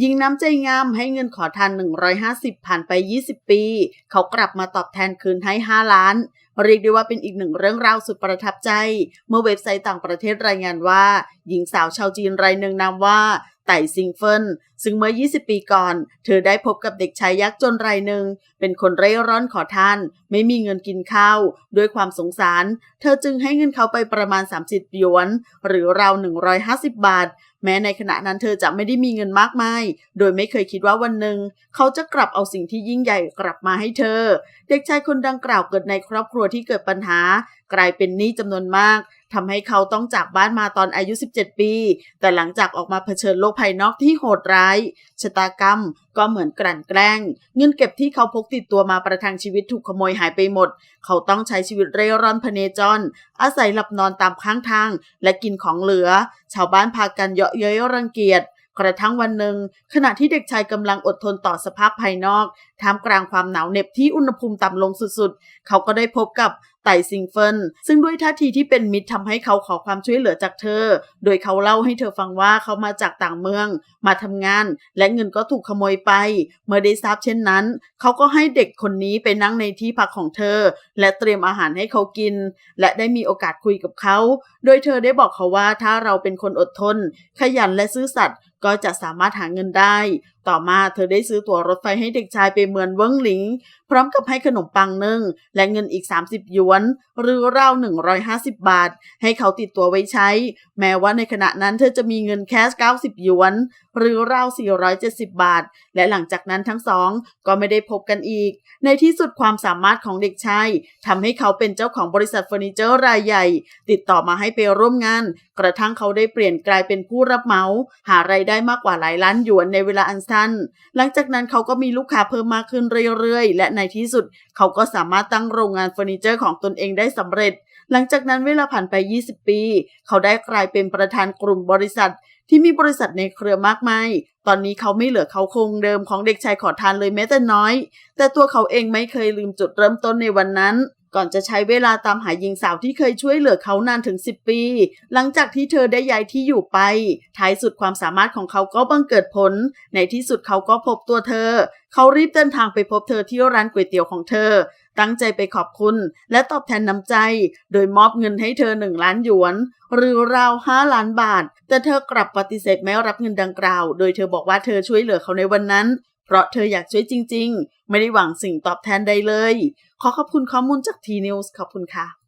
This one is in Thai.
ยิงน้ำใจงามให้เงินขอทาน 150 ผ่านไป 20 ปี เขากลับมาตอบแทนคืนให้ 5 ล้าน เรียกได้ว่าเป็นอีกหนึ่งเรื่องราวสุดประทับใจ เมื่อเว็บไซต์ต่างประเทศรายงานว่า หญิงสาวชาวจีนรายหนึ่งนามว่าไต่ซิงเฟินซึ่งเมื่อ 20 ปีก่อน เธอได้พบกับเด็กชายยักษ์จนรายหนึ่ง เป็นคนเร่ร่อนขอทาน ไม่มีเงินกินข้าว ด้วยความสงสาร เธอจึงให้เงินเขาไปประมาณ 30 หยวน หรือราว 150 บาท แม้ในขณะนั้นเธอจะไม่ได้มีเงินมากมาย โดยไม่เคยคิดว่าวันหนึ่ง เขาจะกลับเอาสิ่งที่ยิ่งใหญ่กลับมาให้เธอ เด็กชายคนดังกล่าวเกิดในครอบครัวที่เกิดปัญหา กลายเป็นหนี้จำนวนมาก ทำให้เขาต้องจากบ้านมาตอนอายุ 17 ปี แต่หลังจากออกมาเผชิญโลกภายนอกที่โหดร้ายชะตากรรมก็เหมือนกลั่นแกล้ง เงินเก็บที่เขาพกติดตัวมาประทังชีวิตถูกขโมยหายไปหมด เขาต้องใช้ชีวิตเร่ร่อนพเนจร อาศัยหลับนอนตามข้างทาง และกินของเหลือ ชาวบ้านพากันเยาะเย้ยรังเกียจกระทั่งวันหนึ่ง ขณะที่เด็กชายกำลังอดทนต่อสภาพภายนอกท่ามกลางความหนาวเหน็บที่อุณหภูมิต่ำลงสุดๆ เขาก็ได้พบกับ ไต่ซิงเฟินซึ่งด้วยท่าทีที่เป็นมิตรทำให้เขาขอความช่วยเหลือจากเธอ โดยเขาเล่าให้เธอฟังว่าเขามาจากต่างเมือง มาทำงาน และเงินก็ถูกขโมยไป เมื่อได้ทราบเช่นนั้น เขาก็ให้เด็กคนนี้ไปนั่งในที่พักของเธอ และเตรียมอาหารให้เขากิน และได้มีโอกาสคุยกับเขา โดยเธอได้บอกเขาว่าถ้าเราเป็นคนอดทน ขยันและซื่อสัตย์ก็จะสามารถหาเงินได้ ต่อมาเธอได้ซื้อตั๋วรถไฟให้เด็กชายไปเมืองเวิ้งหลิง พร้อมกับให้ขนมปังนึ่งและเงินอีก 30 หยวน หรือราว150 บาท ให้เขาติดตัวไว้ใช้ แม้ว่าในขณะนั้นเธอจะมีเงินแค่90 หยวนหรือราว 470 บาท และหลังจากนั้นทั้งสองก็ไม่ได้พบกันอีก ในที่สุดความสามารถของเด็กชายทำให้เขาเป็นเจ้าของบริษัทเฟอร์นิเจอร์รายใหญ่ ติดต่อมาให้ไปร่วมงาน กระทั่งเขาได้เปลี่ยนกลายเป็นผู้รับเหมา หารายได้มากกว่าหลายล้านหยวนในเวลาอันสั้น หลังจากนั้นเขาก็มีลูกค้าเพิ่มมากขึ้นเรื่อยๆ และในที่สุด เขาก็สามารถตั้งโรงงานเฟอร์นิเจอร์ของตนเองได้สำเร็จ หลังจากนั้นเวลาผ่านไป 20 ปี เขาได้กลายเป็นประธานกลุ่มบริษัท ที่มีบริษัทในเครือมากมาย ตอนนี้เขาไม่เหลือเขาคงเดิมของเด็กชายขอทานเลยแม้แต่น้อย แต่ตัวเขาเองไม่เคยลืมจุดเริ่มต้นในวันนั้น ก่อนจะใช้เวลาตามหาหญิงสาวที่เคยช่วยเหลือเขานานถึง 10 ปี หลังจากที่เธอได้ย้ายที่อยู่ไป ท้ายสุดความสามารถของเขาก็บังเกิดผล ในที่สุดเขาก็พบตัวเธอ เขารีบเดินทางไปพบเธอที่ร้านก๋วยเตี๋ยวของเธอ ตั้งใจไปขอบคุณ และตอบแทนน้ำใจ โดยมอบเงินให้เธอหนึ่งล้านหยวน หรือราวห้าล้านบาท แต่เธอกลับปฏิเสธไม่รับเงินดังกล่าว โดยเธอบอกว่าเธอช่วยเหลือเขาในวันนั้น เพราะเธออยากช่วยจริง ๆ ไม่ได้หวังสิ่งตอบแทนใดเลย ขอขอบคุณข้อมูลจากทีนิวส์ขอบคุณค่ะ